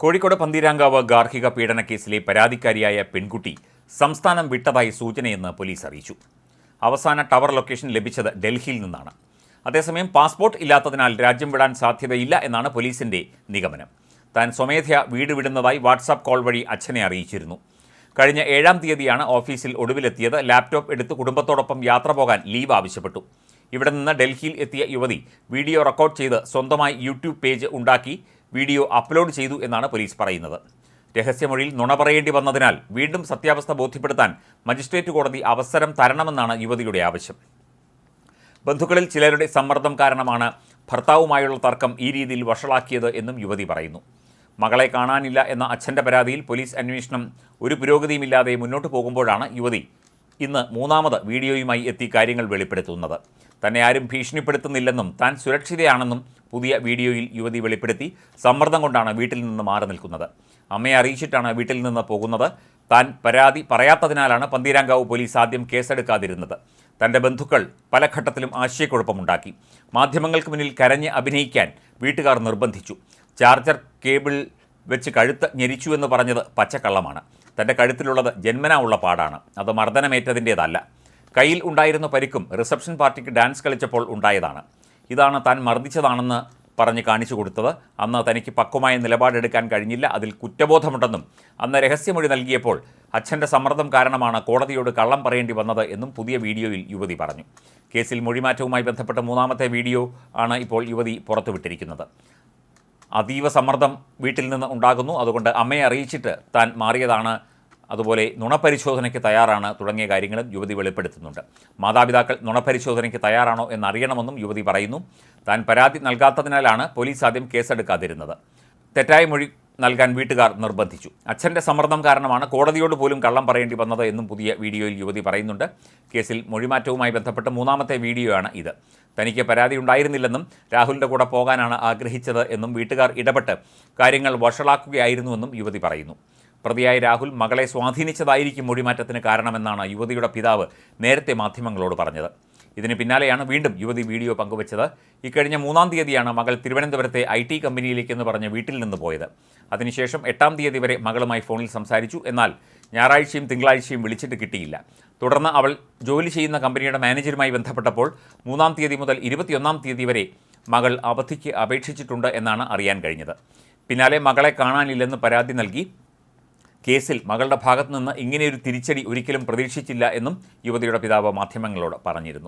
കോഴിക്കോട് പന്തീരാങ്കാവ് ഗാർഹിക പീഡന കേസിലെ പരാതിക്കാരിയായ പെൺകുട്ടി സംസ്ഥാനം വിട്ടതായി സൂചനയെന്ന് പോലീസ് അറിയിച്ചു. അവസാന ടവർ ലൊക്കേഷൻ ലഭിച്ചത് ഡൽഹിയിൽ നിന്നാണ്. അതേസമയം പാസ്പോർട്ട് ഇല്ലാത്തതിനാൽ രാജ്യം വിടാൻ സാധ്യതയില്ല എന്നാണ് പോലീസിന്റെ നിഗമനം. താൻ സ്വമേധയാ വീട് വിടുന്നതായി വാട്സാപ്പ് കോൾ വഴി അച്ഛനെ അറിയിച്ചിരുന്നു. കഴിഞ്ഞ ഏഴാം തീയതിയാണ് ഓഫീസിൽ ഒടുവിലെത്തിയത്. ലാപ്ടോപ്പ് എടുത്ത് കുടുംബത്തോടൊപ്പം യാത്ര പോകാൻ ലീവ് ആവശ്യപ്പെട്ടു. ഇവിടെ നിന്ന് ഡൽഹിയിൽ എത്തിയ യുവതി വീഡിയോ റെക്കോർഡ് ചെയ്ത് സ്വന്തമായി യൂട്യൂബ് പേജ് ഉണ്ടാക്കി വീഡിയോ അപ്ലോഡ് ചെയ്തു എന്നാണ് പോലീസ് പറയുന്നത്. രഹസ്യമൊഴിയിൽ നുണ പറയേണ്ടി വന്നതിനാൽ വീണ്ടും സത്യാവസ്ഥ ബോധ്യപ്പെടുത്താൻ മജിസ്ട്രേറ്റ് കോടതി അവസരം തരണമെന്നാണ് യുവതിയുടെ ആവശ്യം. ബന്ധുക്കളിൽ ചിലരുടെ സമ്മർദ്ദം കാരണമാണ് ഭർത്താവുമായുള്ള തർക്കം ഈ രീതിയിൽ വഷളാക്കിയത് എന്നും യുവതി പറയുന്നു. മകളെ കാണാനില്ല എന്ന അച്ഛന്റെ പരാതിയിൽ പോലീസ് അന്വേഷണം ഒരു പുരോഗതിയുമില്ലാതെ മുന്നോട്ട് പോകുമ്പോഴാണ് യുവതി ഇന്ന് മൂന്നാമത് വീഡിയോയുമായി എത്തി കാര്യങ്ങൾ വെളിപ്പെടുത്തുന്നത്. തന്നെ ആരും ഭീഷണിപ്പെടുത്തുന്നില്ലെന്നും താൻ സുരക്ഷിതയാണെന്നും പുതിയ വീഡിയോയിൽ യുവതി വെളിപ്പെടുത്തി സമ്മർദ്ദം കൊണ്ടാണ് വീട്ടിൽ നിന്ന് മാറി നിൽക്കുന്നത്. അമ്മയെ അറിയിച്ചിട്ടാണ് വീട്ടിൽ നിന്ന് പോകുന്നത്. താൻ പരാതി പറയാത്തതിനാലാണ് പന്തീരാങ്കാവ് പോലീസ് ആദ്യം കേസെടുക്കാതിരുന്നത്. തന്റെ ബന്ധുക്കൾ പല ഘട്ടത്തിലും ആശയക്കുഴപ്പമുണ്ടാക്കി. മാധ്യമങ്ങൾക്ക് മുന്നിൽ കരഞ്ഞ് അഭിനയിക്കാൻ വീട്ടുകാർ നിർബന്ധിച്ചു. ചാർജർ കേബിൾ വെച്ച് കഴുത്ത് ഞെരിച്ചു എന്ന് പറഞ്ഞത് പച്ചക്കള്ളമാണ്. തന്റെ കഴുത്തിലുള്ളത് ജന്മനാ ഉള്ള പാടാണ്. അത് മർദ്ദനമേറ്റതിന്റേതല്ല കയ്യിൽ ഉണ്ടായിരുന്ന പരിക്കും റിസപ്ഷൻ പാർട്ടിക്ക് ഡാൻസ് കളിച്ചപ്പോൾ ഉണ്ടായതാണ്. ഇതാണ് താൻ മർദ്ദിച്ചതാണെന്ന് പറഞ്ഞ് കാണിച്ചു കൊടുത്തത്. അന്ന് തനിക്ക് പക്വമായ നിലപാടെടുക്കാൻ കഴിഞ്ഞില്ല. അതിൽ കുറ്റബോധമുണ്ടെന്നും അന്ന് രഹസ്യമൊഴി നൽകിയപ്പോൾ അച്ഛന്റെ സമ്മർദ്ദം കാരണമാണ് കോടതിയോട് കള്ളം പറയേണ്ടി വന്നത് എന്നും പുതിയ വീഡിയോയിൽ യുവതി പറഞ്ഞു. കേസിൽ മൊഴിമാറ്റവുമായി ബന്ധപ്പെട്ട മൂന്നാമത്തെ വീഡിയോ ആണ് ഇപ്പോൾ യുവതി പുറത്തുവിട്ടിരിക്കുന്നത്. അതീവ സമ്മർദ്ദം വീട്ടിൽ നിന്ന് ഉണ്ടാകുന്നു. അതുകൊണ്ട് അമ്മയെ അറിയിച്ചിട്ട് താൻ മാറിയതാണ്. അതുപോലെ നുണപരിശോധനയ്ക്ക് തയ്യാറാണ് തുടങ്ങിയ കാര്യങ്ങളും യുവതി വെളിപ്പെടുത്തുന്നുണ്ട്. മാതാപിതാക്കൾ നുണപരിശോധനയ്ക്ക് തയ്യാറാണോ എന്നറിയണമെന്നും യുവതി പറയുന്നു. താൻ പരാതി നൽകാത്തതിനാലാണ് പോലീസ് ആദ്യം കേസെടുക്കാതിരുന്നത്. തെറ്റായ മൊഴി നൽകാൻ വീട്ടുകാർ നിർബന്ധിച്ചു. അച്ഛന്റെ സമ്മർദ്ദം കാരണമാണ് കോടതിയോട് പോലും കള്ളം പറയേണ്ടി വന്നത് എന്നും പുതിയ വീഡിയോയിൽ യുവതി പറയുന്നുണ്ട്. കേസിൽ മൊഴിമാറ്റവുമായി ബന്ധപ്പെട്ട് മൂന്നാമത്തെ വീഡിയോയാണ് ഇത്. തനിക്ക് പരാതി ഉണ്ടായിരുന്നില്ലെന്നും രാഹുലിന്റെ കൂടെ പോകാനാണ് ആഗ്രഹിച്ചത് എന്നും വീട്ടുകാർ ഇടപെട്ട് കാര്യങ്ങൾ വഷളാക്കുകയായിരുന്നുവെന്നും യുവതി പറയുന്നു. പ്രതിയായ രാഹുൽ മകളെ സ്വാധീനിച്ചതായിരിക്കും മൊഴിമാറ്റത്തിന് കാരണമെന്നാണ് യുവതിയുടെ പിതാവ് നേരത്തെ മാധ്യമങ്ങളോട് പറഞ്ഞത്. ഇതിന് പിന്നാലെയാണ് വീണ്ടും യുവതി വീഡിയോ പങ്കുവച്ചത്. ഇക്കഴിഞ്ഞ മൂന്നാം തീയതിയാണ് മകൾ തിരുവനന്തപുരത്തെ ഐ ടി കമ്പനിയിലേക്കെന്ന് പറഞ്ഞ് വീട്ടിൽ നിന്ന് പോയത്. അതിനുശേഷം എട്ടാം തീയതി വരെ മകളുമായി ഫോണിൽ സംസാരിച്ചു. എന്നാൽ ഞായറാഴ്ചയും തിങ്കളാഴ്ചയും വിളിച്ചിട്ട് കിട്ടിയില്ല. തുടർന്ന് അവൾ ജോലി ചെയ്യുന്ന കമ്പനിയുടെ മാനേജരുമായി ബന്ധപ്പെട്ടപ്പോൾ മൂന്നാം തീയതി മുതൽ ഇരുപത്തിയൊന്നാം തീയതി വരെ മകൾ അവധിക്ക് അപേക്ഷിച്ചിട്ടുണ്ട് എന്നാണ് അറിയാൻ കഴിഞ്ഞത്. പിന്നാലെ മകളെ കാണാനില്ലെന്ന് പരാതി നൽകി. കേസിൽ മകളുടെ ഭാഗത്തുനിന്ന് ഇങ്ങനെയൊരു തിരിച്ചടി ഒരിക്കലും പ്രതീക്ഷിച്ചില്ല എന്നും യുവതിയുടെ പിതാവ് മാധ്യമങ്ങളോട് പറഞ്ഞിരുന്നു.